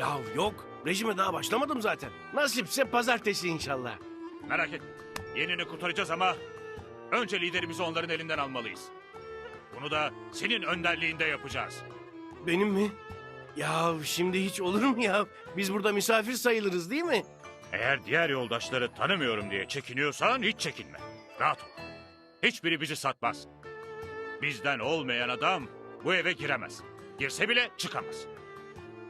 Ya yok. Rejime daha başlamadım zaten. Nasipse pazartesi inşallah. Merak etme. Yenini kurtaracağız ama önce liderimizi onların elinden almalıyız. Bunu da senin önderliğinde yapacağız. Benim mi? Ya şimdi hiç olur mu ya? Biz burada misafir sayılırız değil mi? Eğer diğer yoldaşları tanımıyorum diye çekiniyorsan hiç çekinme. Rahat ol. Hiçbiri bizi satmaz. Bizden olmayan adam bu eve giremez. Girse bile çıkamaz.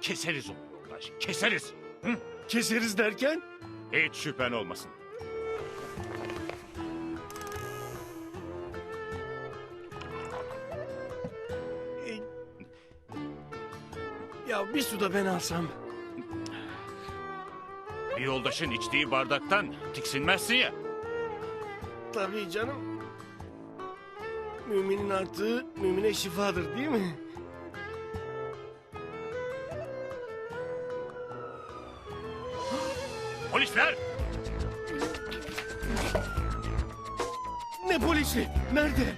Keseriz onu yoldaş, keseriz. Hı? Keseriz derken? Hiç şüphen olmasın. E, Ya bir su da ben alsam. Bir yoldaşın içtiği bardaktan tiksinmezsin ya. Tabii canım. Müminin artığı mümine şifadır değil mi? Polisler! Ne polisi? Nerede?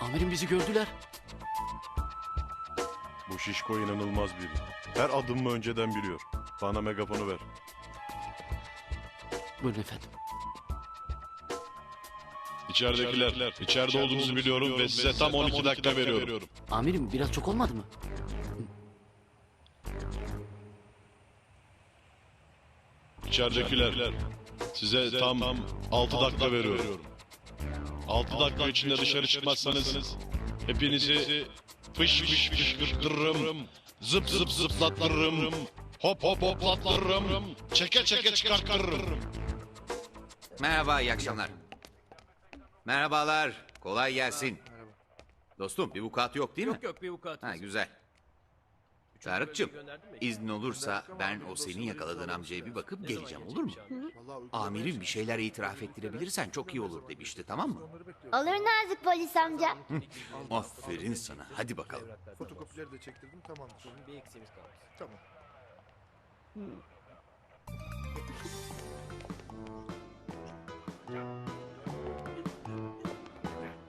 Amirim bizi gördüler. Bu şişko inanılmaz biri. Her adımımı önceden biliyor. Bana megafonu ver. Buyurun efendim. İçeridekiler, içeride olduğunuzu biliyorum ve size tam 12 dakika veriyorum. Amirim biraz çok olmadı mı? İçeridekiler, size tam 6 dakika veriyorum. 6 dakika içinde dışarı çıkmazsanız hepinizi fış fış fışkırtırım, zıp zıp zıplattırırım, hop hop hoplattırırım, çeke çeke çıkarttırırım. Merhaba, iyi akşamlar. Merhabalar, kolay gelsin. Dostum, bir vukuat yok değil mi? Yok yok bir vukuat. Ha, güzel. Tarık'cığım, iznin olursa ben o senin yakaladığın amcaya bir bakıp geleceğim olur mu? Amirim bir şeyler itiraf ettirebilirsen çok iyi olur demişti, tamam mı? Olur Nazik polis amca. Aferin sana, hadi bakalım. Fotokopileri de çektirdim tamamdır. Bir eksiğimiz kalmış. Tamam.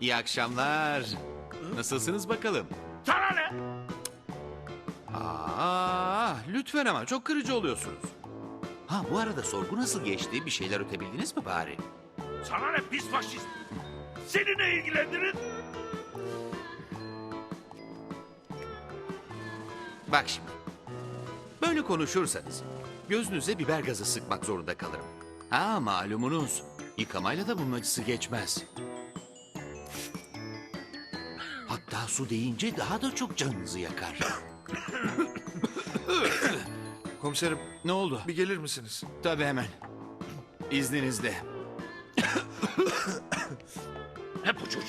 İyi akşamlar. Nasılsınız bakalım? Sana ne? Aa, lütfen ama çok kırıcı oluyorsunuz. Ha bu arada sorgu nasıl geçti? Bir şeyler ötebildiniz mi bari? Sana ne pis faşist? Seni ne ilgilendirir? Bak şimdi. Böyle konuşursanız gözünüze biber gazı sıkmak zorunda kalırım. Ha malumunuz yıkamayla da bunun acısı geçmez. Hatta su deyince daha da çok canınızı yakar. Komiserim Ne oldu? bir gelir misiniz? Tabii hemen. İzninizle. Hep bu çocuk